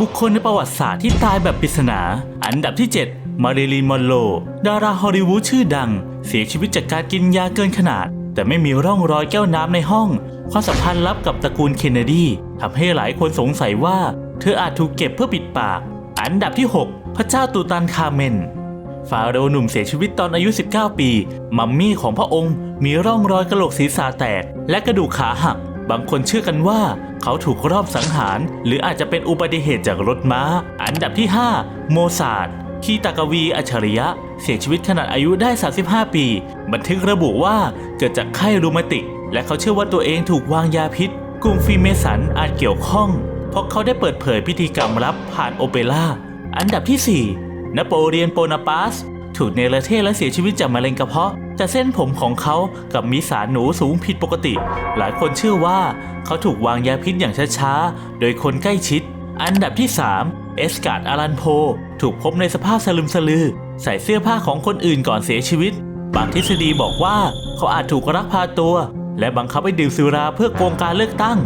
บุคคลในประวัติศาสตร์ที่ตายแบบปริศนา อันดับที่ 7 มาริลีน มอนโร ดาราฮอลลีวูดชื่อดัง เสียชีวิตจากการกินยาเกินขนาด แต่ไม่มีร่องรอยแก้วน้ำในห้อง ความสัมพันธ์ลับกับตระกูลเคนเนดีทำให้หลายคนสงสัยว่า เธออาจถูกเก็บเพื่อปิดปาก อันดับที่ 6 พระเจ้าตูตันคาเมน ฟาโรห์หนุ่มเสียชีวิตตอนอายุ 19 ปี มัมมี่ของพระองค์มีร่องรอยกระโหลกศีรษะแตก และกระดูกขาหัก บางคนเชื่อกันว่า เขาถูกรอบสังหาร หรืออาจจะเป็นอุบัติเหตุจากรถม้า อันดับที่ 5 โมซาร์คีตากวีอัจฉริยะ เสียชีวิตขณะอายุได้ 35 ปี บันทึกระบุว่าเกิดจากไข้รูมาติก และเขาเชื่อว่าตัวเองถูกวางยาพิษ กลุ่มฟีเมสันอาจเกี่ยวข้อง เพราะเขาได้เปิดเผยพิธีกรรมลับผ่านโอเปร่าอันดับที่ 4นโปเลียนโปนาปาส ถูกเนรเทศและเสียชีวิตจากมะเร็งกระเพาะ แต่เส้นผมของเขากับมีสารหนูสูงผิดปกติ หลายคนเชื่อว่าเขาถูกวางยาพิษอย่างช้าๆ โดยคนใกล้ชิด อันดับที่ 3 เอสการ์ดอารันโพ ถูกพบในสภาพสลึมสลือ ใส่เสื้อผ้าของคนอื่นก่อนเสียชีวิต บางทฤษฎีบอกว่าเขาอาจถูกรักพาตัว และบังคับให้ดื่มสุราเพื่อโกงการเลือกตั้ง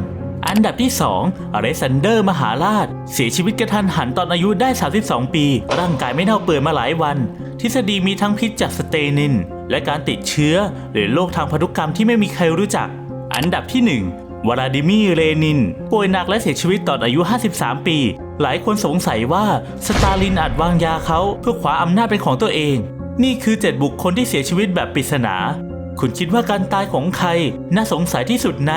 อันดับที่ 2 อเล็กซานเดอร์มหาราช เสียชีวิตกระทันหันตอนอายุได้ 32 ปี ร่างกายไม่เน่าเปื่อยมาหลายวัน ทฤษฎีมีทั้งพิษจากสเตนิน และการติดเชื้อ หรือโรคทางพันธุกรรมที่ไม่มีใครรู้จัก อันดับที่ 1 วลาดิมีร์เรนิน ป่วยหนักและเสียชีวิตตอนอายุ 53 ปี หลายคนสงสัยว่าสตาลินอาจวางยาเขาเพื่อคว้าอำนาจเป็นของตัวเอง นี่คือ 7 บุคคลที่เสียชีวิตแบบปริศนา คุณคิดว่าการตายของใครน่าสงสัยที่สุดใน